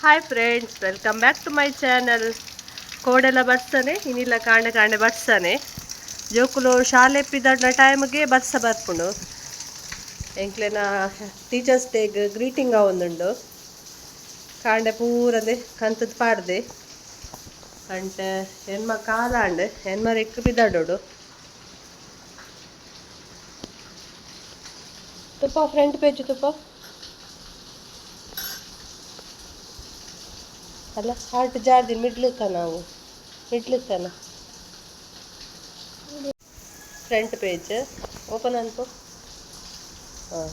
Hi friends welcome back to my channel ಕೋಡೆಲ್ಲ ಬರ್ತಾನೆ ಇನ್ನಿಲ್ಲ ಕಾಣೆ ಕಾಣೆ ಬರ್ತಾನೆ ಜೋಕುಲು ಶಾಲೆ ಪಿದಡ್ನ ಟೈಮ್ಗೆ ಬರ್ಸ ಬರ್ಪುಂಡು. ಎಂಕ್ಲೆನ ಟೀಚರ್ಸ್ ಡೇಗ್ ಗ್ರೀಟಿಂಗ್ ಆವೊಂದುಂಡು. ಕಾಂಡೆ ಪೂರದೆ, ಕಂತದ ಪಾಡ್ದೆ. ಅಂಟೆ, ಹೆಣ್ಮ ಕಾಲಾಂಡ್, ಹೆಣ್ಮ ರೆಕ್ ಬಿದ್ದಾಡೋಡು ತುಪ್ಪ ಫ್ರಂಟ್ ಪೇಜ್ ತುಪ್ಪ. ಅಲ್ಲ ಹಾರ್ಟ್ ಜಾರ್ದಿ ಮಿಡ್ಲಕ್ಕ ನಾವು. ಮಿಡ್ಲಕ್ಕನ ಫ್ರಂಟ್ ಪೇಜ್ ಓಪನ್ ಅನ್ಕೋ. ಹಾಂ.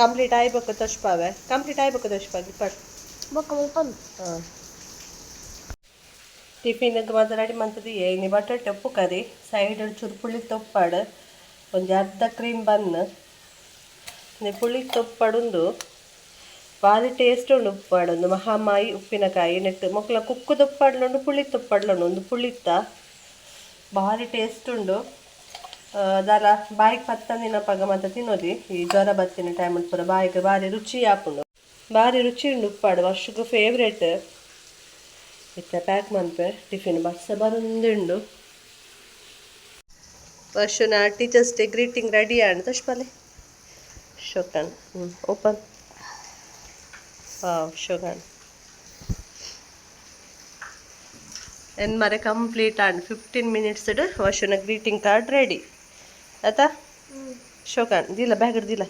ಕಂಪ್ಲೀಟ್ ಆಯ್ಬೇಕು ತೋಷ್ಪಾವೆ ಕಂಪ್ಲೀಟ್ ಆಯ್ಬೇಕು ತೋಷ್ಪಾಗಿ ಪಟ್. ಹಾಂ. ಟಿಫಿನ್ಗೆ ಮಾತಾಡಿ ರೆಡಿ ಮಾಡ್ತದೆ ಏನಿ ಬಟಾಟೆ ಉಪ್ಪು ಕರಿ ಸೈಡ್ ಚೂರು ಪುಳಿ ತೊಪ್ಪಾಡು ಒಂಜಿ ಅರ್ಧ ಕ್ರೀಮ್ ಬನ್ ನೆ ಪುಳಿ ತೊಪ್ಪಡುಂದು ಭಾರಿ ಟೇಸ್ಟ್ ಉಂಡು ಉಪ್ಪಾಡೊಂದು ಮಹಾಮಾಯಿ ಉಪ್ಪಿನಕಾಯಿ ನೆಟ್ಟು ಮಕ್ಕಳ ಕುಕ್ಕು ತೊಪ್ಪಾಡ್ಲುಂಡು ಪುಳಿ ತೊಪ್ಪಾಡ್ಲುಂಡು ಒಂದು ಪುಳಿತ್ತ ಭಾರಿ ಟೇಸ್ಟ್ ಉಂಡು ದಾರ ಬಾಯಿಗೆ ಪತ್ತಂದಿನ ಪಗ ಮಾತ ತಿನ್ನೋದಿ ಈ ಜ್ವರ ಬತ್ತಿನ ಟೈಮ್ ಪೂರ ಬಾಯಿಗೆ ಭಾರಿ ರುಚಿ ಆಪುಂಡು ಭಾರಿ ರುಚಿ ಉಂಡು ಉಪ್ಪಾಡು ವರ್ಷಕ್ಕೂ ಫೇವ್ರೇಟ್ ಇತ್ತ ಪ್ಯಾಕ್ ಮನ್ಪೆ ಟಿಫಿನ್ ಬಸ್ಸ ಬರೊಂದುಂಡು ವರ್ಷನ teachers day greeting ready and ತಶ್ಪಾಲೆ ಶೋಕನ್ ಹ್ಞೂ ಓಪನ್ ಹಾಂ ಶೋಕನ್ ಎನ್ ಮರೆ ಕಂಪ್ಲೀಟ್ ಆಂಡ್ ಫಿಫ್ಟೀನ್ ಮಿನಿಟ್ಸ್ ವರ್ಷನ ಗ್ರೀಟಿಂಗ್ ಕಾರ್ಡ್ ರೆಡಿ ಆಯ್ತಾ ಶೋಕನ್ ದಿಲ್ಲ ಬ್ಯಾಗ್ ದಿಲ್ಲ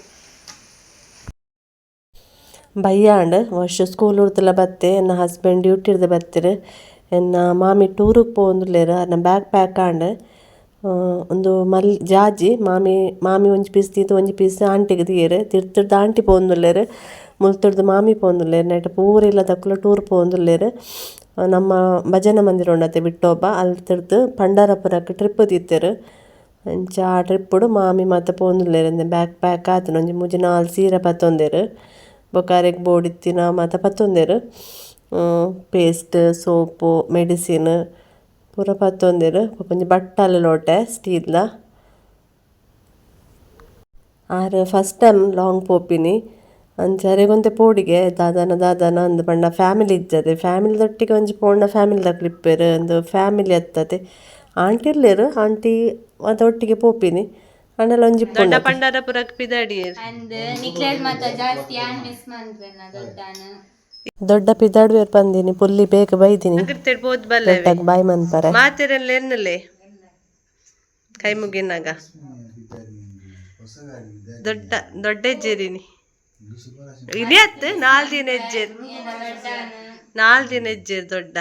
ಬಯ್ಯಾಂಡ್ ವರ್ಷ ಸ್ಕೂಲ್ ಉಡ್ತಲ್ಲ ಬತ್ತೆ ಎನ್ನ ಹಸ್ಬೆಂಡ್ ಡ್ಯೂಟಿ ಇರ್ದು ಬತ್ತಿರು ಎನ್ನ ಮಾಮಿ ಟೂರಿಗೆ ಪೋಂದುಲ್ಲೇರು ಅನ್ನ ಬ್ಯಾಗ್ ಪ್ಯಾಕ್ ಆಂಡ್ ಒಂದು ಮಲ್, ಜಾಜಿ, ಮಾಮಿ ಮಾಮಿ ಒಂಜಿ ಪೀಸ್ ತೀತು ಒಂಜಿ ಪೀಸ್ ಆಂಟಿಗೆ ದಿಯರು ತಿರ್ತಿರ್ದು ಆಂಟಿ ಪೋವೊಂದುಲ್ಲೆರ್ ಮುಲ್ತುಡ್ದು ಮಾಮಿ ಪೋಂದುಲ್ಲೇರು ನೆಟ್ ಪೂರ ಇಲ್ಲ ದಕ್ಕುಲ ಟೂರ್ ಪೋವೊಂದುಲ್ಲೆರ್ ನಮ್ಮ ಭಜನ ಮಂದಿರ ಉಂಡತೆ ಅಲ್ಲಿ ತಿರ್ದು ಪಂಡರಪುರಕ್ಕೆ ಟ್ರಿಪ್ ದೀತೆರ್ ಅಂಚ ಆ ಟ್ರಿಪ್ಪುಡು ಮಾಮಿ ಮಾತ ಪೋವೊಂದುಲ್ಲೆರ್ ಅಂದೆ ಬ್ಯಾಕ್ ಪ್ಯಾಕ್ ಆತನು ಒಂಜಿ ಮುಜಿ ನಾಲ್ ಸೀರೆ ಪತ್ತೊಂದೇರು. ಬೊಕಾರೆಗ್ ಬೋಡಿತ್ತಿನ ಮಾತ ಪತ್ತೊಂದೇರು. ಪೇಸ್ಟ್ ಸೋಪು ಮೆಡಿಸಿನ್ ಪೂರ ಪತ್ತೊಂದಿರು ಒಂಜಿ ಬಟ್ಟಲು ಲೋಟೆ ಸ್ಟೀಲ್ದ ಆರು ಫಸ್ಟ್ ಟೈಮ್ ಲಾಂಗ್ ಪೋಪಿನಿ. ಅಂಚರೆಗೊಂತೆ ಪೋಡಿಗೆ ದಾದನ ದಾದನ ಅಂದು ಬಣ್ಣ ಫ್ಯಾಮಿಲಿ ಇಜ್ಜದೆ ಫ್ಯಾಮಿಲಿದೊಟ್ಟಿಗೆ ಒಂಜಿ ಪೋಂಡ ಫ್ಯಾಮಿಲಿ ಕ್ಲಿಪ್ಪೇರು ಒಂದು ಫ್ಯಾಮಿಲಿ ಹತ್ತತೆ ಆಂಟಿ ಇರ್ಲೇರು ಆಂಟಿ ಅದೊಟ್ಟಿಗೆ ಪೋಪಿನಿ. ಅಣ್ಣಲ್ಲ ಒಂಜಿ ಪೋಂಡ ಪಂಡರಪುರಕ್ಕೆ ಪಿದಾಡಿ ಅಂದ್ ನಿಕ್ಲೇಡ್ ಮತ್ತ ಜಾಸ್ತಿ ದೊಡ್ಡ ಪಿದಾಡ್ ಬಂದಿನಿ ಪುಲ್ಲಿ ಬೇಗ ಬೈದಿನಿ. ದೊಡ್ಡಗ್ ಬಾಯ್ ಮನ್ಪರೆ ಮಾತಿರಲ್ಲ ಎನ್ನಲೆ? ಕೈ ಮುಗಿನಾಗ. ದೊಡ್ಡ ದೊಡ್ಡ ಹೆಜ್ಜೆರಿನಿ. ಇಡಿಯತ್ ನಾಲ್ ದಿನ ಹೆಜ್ಜೆ ನಾಲ್ ದಿನ ಹೆಜ್ಜೆ ದೊಡ್ಡ.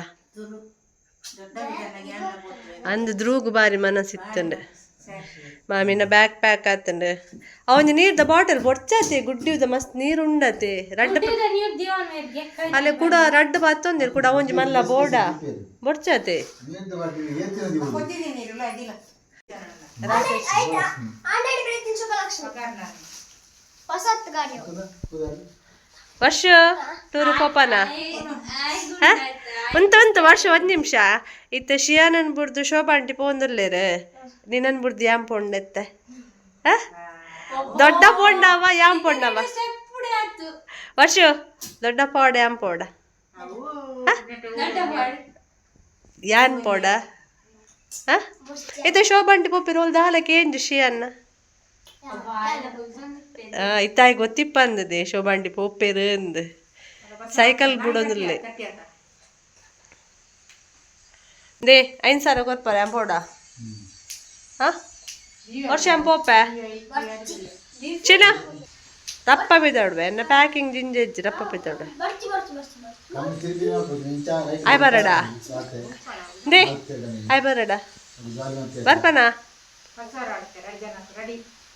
ಅಂದ್ ದ್ರೂಗು ಬಾರಿ ಮನಸ್ಸಿತ್ತಂಡೆ. ಮಾಮಿನ ಬ್ಯಾಗ್ ಪ್ಯಾಕ್ ಆತಂಡ. ಅವನ ನೀರ್ದ ಬಾಟಲ್ ಬೊಡ್ಚಾತೆ ಗುಡ್ಡಿದ ಮಸ್ತ್ ನೀರು ಉಂಡತೆ ರಡ್ಡ ಮೇರ್ಗೆ ಅಲ್ಲೇ ಕೂಡ ರಡ್ಡ ಬತ್ತೊಂದಿರ್ ಕೂಡ ಒಂಜಿ ಮಲ್ಲ ಬೋಡ ಬೊಡ್ಚಾತೆ ವರ್ಷ ಟೂರು ಕೋಪನ? ಉಂತ ಉಂತ ವರ್ಷ ಒಂದು ನಿಮಿಷ. ಇತ್ತ ಶಿಯಾನನ್ ಬುಡ್ದು ಶೋಭಾ ಆಂಟಿ ಪೋಂದುಲ್ಲೇರು? ನಿನ್ನನ್ ಬುಡ್ದು ಯಾಮ್ ಪೊಂಡೆತ್ತೆ ಹಾ? ದೊಡ್ಡ ಪೋಂಡವ ಯಾಮ್ ಪೊಂಡವ ವರ್ಷ ದೊಡ್ಡ ಪೋಡ ಯಾಮ್ ಪೋಡ? ಯಾನ್ ಪೋಡ? ಹಾ? ಇತ್ತ ಶೋಭಾ ಆಂಟಿ ಪೊಪ್ಪಿ ಹಾಲಕ್ಕೆ ಏನು ಶಿಯಾನ್ನ? ಇತ್ತಾಯಿ ಗೊತ್ತಿಪ್ಪ ಅಂದದೆ ಶೋಭಾಂಡಿ ಪೋಪೇರ್ ಅಂದ ಸೈಕಲ್ ಬಿಡೋದಿಲ್ಲ. ದೇ ಐನ್ ಸಾರ ಗೊತ್ತಪ್ಪ ರ್ಯಾಂಪೋಡ ಹಾ? ವರ್ಷ ಪೋಪ ಚಿನ ರಪ್ಪ ಬಿದ್ದಾಡ್ವೆ ಎನ್ನ ಪ್ಯಾಕಿಂಗ್ ಜಿಂಜೆಜ್ಜಿ ರಪ್ಪ ಬಿದ್ದಾಡ್ವೆ. ಆಯ್ ಬರಡ? ದೇ ಆಯ್ ಬರಡ? ಬರ್ಪನ?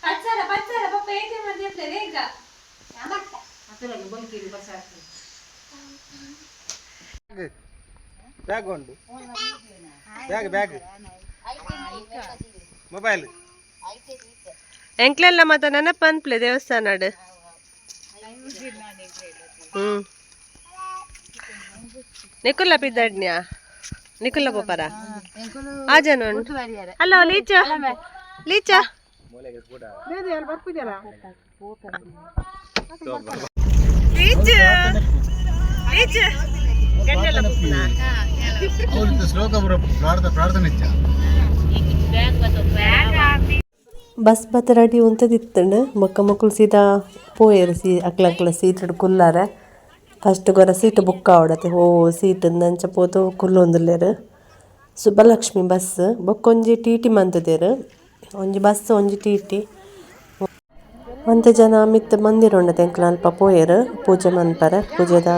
ಪಚ್ಚರ ಪಚ್ಚಾರ ಪಪ್ಪ ಏಕೆ ಮಾಡ್ತಿರ್ತಾರೆ ಬೇಗ ಬ್ಯಾಗ್ ಉಂಟು ಬ್ಯಾಗ್ ಬ್ಯಾಗ್. ಮೊಬೈಲ್. ಎಂಕ್ಲೆಲ್ಲ ಮಾತ ನೆನಪನ್ಪ್ಲೆ ದೇವಸ್ಥಾನ ದೇವಸ್ಥಾನಡ್ ಹ್ಮ್. ನಿಕುಲ್ಲ ಪಿದ್ದಾಡ್ನ್ಯಾ ನಿಕುಲ್ಲ ಪೋಪರ ಉಂಟು. ಅಲ್ಲ ಲೀಚ ಲೀಚ. ಲೀಚ ಅವ್ರಿಗೆ ಶ್ಲೋಕ ಬರೋ ಪ್ರಾರ್ಥ ಪ್ರಾರ್ಥನೆ ಇಚ್ಛ ಬಸ್ ಬತ್ತರಾಡಿ ಉಂತದಿತ್ತಣ್ಣ ಮಕ್ಕ ಮಕ್ಕಳು ಸೀದಾ ಪೋಯರು ಸೀ ಅಕ್ಲ ಅಕ್ಲ ಸೀಟ್ ಕುಲ್ಲಾರೆ. ಫಸ್ಟ್ ಗೊರ ಸೀಟ್ ಬುಕ್ ಆವಡತೆ ಓ ಸೀಟ್ ನಂಚ ಪೋತು ಕುಲ್ಲೊಂದುಲ್ಲೆರ್. ಸುಬ್ಬಲಕ್ಷ್ಮಿ ಬಸ್. ಬೊಕ್ಕೊಂಜಿ ಟಿ ಟಿ ಮಂತದೆರ್ ಒಂಜಿ ಬಸ್ ಒಂಜಿ ಟಿಟಿ ಒಂದು ಒಂತೆ ಜನ ಮಿತ್ತ ಮಂದಿರ ಉಂಡತೆ ತೆಂಕ್ಲ ಅಲ್ಪ ಪೋಯರ್ ಪೂಜೆ ಮನ್ಪರೆ ಪೂಜೆದ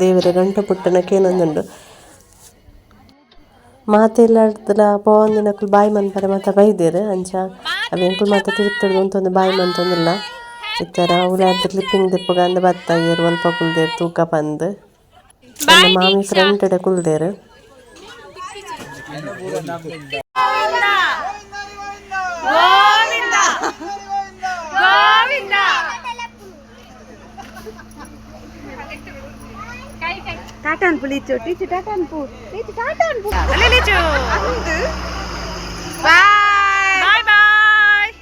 ದೇವರ ಗಂಟೆ ಪುಟ್ಟನ ಕೇನೊಂದುಂಡು ಮಾತೆಲ್ಲ ಪೋವಂದಿನಕ್ಲು ಬಾಯಿ ಮನ್ಪರೆ ಮಾತ ಬೈದೇರು ಅಂಚ ಅವು ಎಂಕುಲು ಮಾತ ತಿರುತ್ತಡ್ದು ಅಂತೊಂದು ಬಾಯಿ ಮಂತೊಂದಿಲ್ಲ ಇತ್ತರ ಉಲಾರ್ದು ಕ್ಲಿಪ್ಪಿಂಗ್ ದಿಪ್ಪಗ ಅಂದ ಬತ್ತ ಏರು ಒಲ್ಪ ಕುಲ್ದೇರು ತೂಕ ಬಂದು ಮಾಮಿ ಫ್ರೆಂಡ್ ಕುಲ್ದೇರು. ಟಾಟಾ ಅನ್ಪು ಲೀಚು ಟೀಚು ಟಾಟಾ ಅನ್ಪು ಲೀಚು ಟಾಟಾ ಅನ್ಪು ಅಲ್ಲೇ ಲೀಚು. ಬಾಯ್. Bye bye.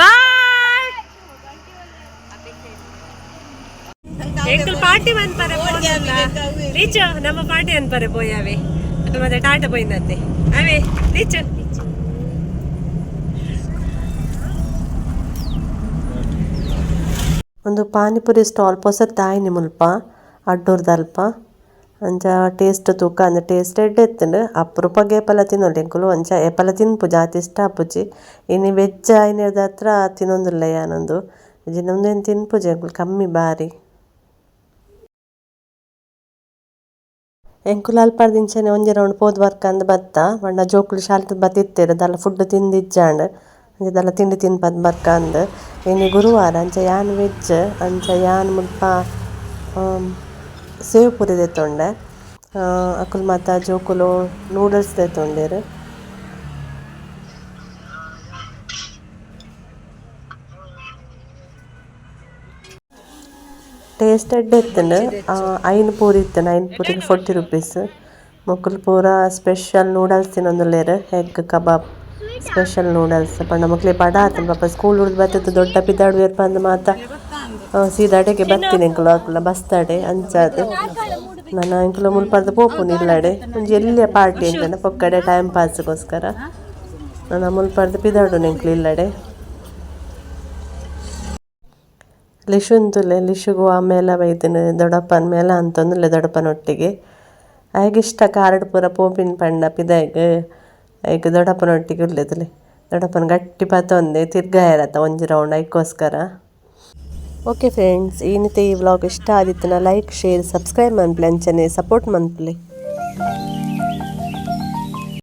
ಬಾಯ್. ಎಂಕಲ್ ಪಾರ್ಟಿ ಅನ್ಪರೆ ರೀಚು ನಮ್ಮ ಪಾರ್ಟಿ ಅನ್ಪರೆ ಪೋಯಾವೆ. ಮತ್ತೆ ಟಾಟಾ ಪೋಯಿಂದಂತೆ ಅವೇ ರೀಚು ಒಂದು ಪಾನಿಪುರಿ ಸ್ಟಾಲ್ ಪೊಸತ್ತಾಯಿನಿ ಮುಲ್ಪ ಅಡ್ಡೂರ್ದಲ್ಪ ಅಂಚ ಟೇಸ್ಟ್ ತೂಕ ಅಂದ್ ಟೇಸ್ಟ್ ಎಡ್ಡೆ ಎತ್ತಂಡು ಅಪರೂಪಗೆ ಏಪಲ ಎಂಕುಲು. ಅಂಚ ಏಪಲ ತಿನ್ಪು ಜಾತಿ ಇಷ್ಟ ಆಪುಜಿ ಇನ್ನು ವೆಜ್ ಆಯ್ನದ ಹತ್ರ ತಿನ್ನೊಂದುಲ್ಲ ಯಾನೊಂದು ಒಂದೇನು ತಿನ್ಪುಜಿ ಎಂಕುಲು, ಕಮ್ಮಿ ಬಾರಿ. ಎಂಕುಲು ಅಲ್ಪಾರ್ದಿಂಚನೆ ಒಂಜಿ ರೌಂಡ್ ಪೋದು ಅಂದ್ ಬತ್ತ ಪಂಡ ಜೋಕುಲು ಶಾಲ್ತದ ಬತ್ತಿತ್ತೆರ್, ದಾಲ ಫುಡ್ ತಿಂದು ಇಜ್ಜಾಂಡ್ ಅಂಚ ತಿಂಡಿ ತಿನ್ಪದ್ ಬರ್ಕ ಅಂದ್ ಇನ್ನು ಗುರುವಾರ ಅಂಚ ಯಾನ್ ವೆಜ್, ಅಂಚ ಯಾನ್ ಮುಲ್ಪ ಸೇವ್ ಪುರಿ ದೆತ್ತೊಂಡೆ ಅಕುಲು ಮಾತ ಜೋಕುಲು ನೂಡಲ್ಸ್ ದೆತ್ತೊಂಡೇರು ಟೇಸ್ಟ್ ಎಡ್ಡೆ ಆ, ಐನ್ ಪೂರಿ ಇತ್ತಂಡು ಐನ್ ಪೂರಿ ಫೋರ್ಟಿ ರುಪೀಸ್. ಮೊಕ್ಕಲು ಪೂರ ಸ್ಪೆಷಲ್ ನೂಡಲ್ಸ್ ತಿನ್ನೊಂದುಲ್ಲೇರು, ಎಗ್, ಕಬಾಬ್. ಸ್ಪೆಷಲ್ ನೂಡಲ್ಸ್ ಪಂಡ ಮಕ್ಳಿಗೆ ಪಡ ಆತನ ಪಾಪ ಸ್ಕೂಲ್ ಹುಡ್ದು ಬತ್ತಿತ್ತು ದೊಡ್ಡ ಪಿದಾಡು ಅಂದ ಮಾತ ಆ, ಸೀದಾ ಅಡೆಗೆ ಬರ್ತೀನಿ ಎಂಕುಲು ಆಕುಲ ಬಸ್ತಾಡೆ ಅಂಚಾದೆ ನನ್ನ ಎಂಕುಲು ಮುಲ್ಪರ್ದ ಪೋಪು ನಿಲ್ಲಡೆ ಒಂಜಿ ಎಲ್ಲಿಯ ಪಾರ್ಟಿ ಅಂತ ಪೊಕ್ಕಡೆ ಟೈಮ್ ಪಾಸ್ಗೋಸ್ಕರ ನನ್ನ ಮುಲ್ಪರ್ದ ಪಿದಾಡು ಎಂಕುಲು ಇಲ್ಲಡೆ ಲಿಶುಂತುಲೆ ಲಿಶುಗು ಆಮೇಲೆ ಬೈದಿನ ದೊಡ್ಡಪ್ಪನ ಮೇಲೆ ಅಂತಂದುಲೆ ದೊಡ್ಡಪ್ಪನೊಟ್ಟಿಗೆ. ಆಗ ಇಷ್ಟ ಕಾರ್ಡ್ ಪೂರ ಪೋಪಿನ ಪಂಡ ಪಿದಾಯ್ಗ ಐಕ್ ದೊಡ್ಡಪ್ಪನೊಟ್ಟಿಗೆ ಉಲ್ಲೆದಲೆ ದೊಡ್ಡಪ್ಪನ ಗಟ್ಟಿ ಪತ್ತೊಂದೆ ತಿರ್ಗಾಯರತ್ತ ಒಂಜಿ ರೌಂಡ್ ಐಕೋಸ್ಕರ. ಓಕೆ ಫ್ರೆಂಡ್ಸ್ ಏನತ್ತೆ ಈ ವ್ಲಾಗ್ ಇಷ್ಟ ಆದಿತ್ತನ ಲೈಕ್ ಶೇರ್ ಸಬ್ಸ್ಕ್ರೈಬ್ ಮನ್ಪ್ಲೆ ಅಂಚನೆ ಸಪೋರ್ಟ್ ಮನ್ಪ್ಲೆ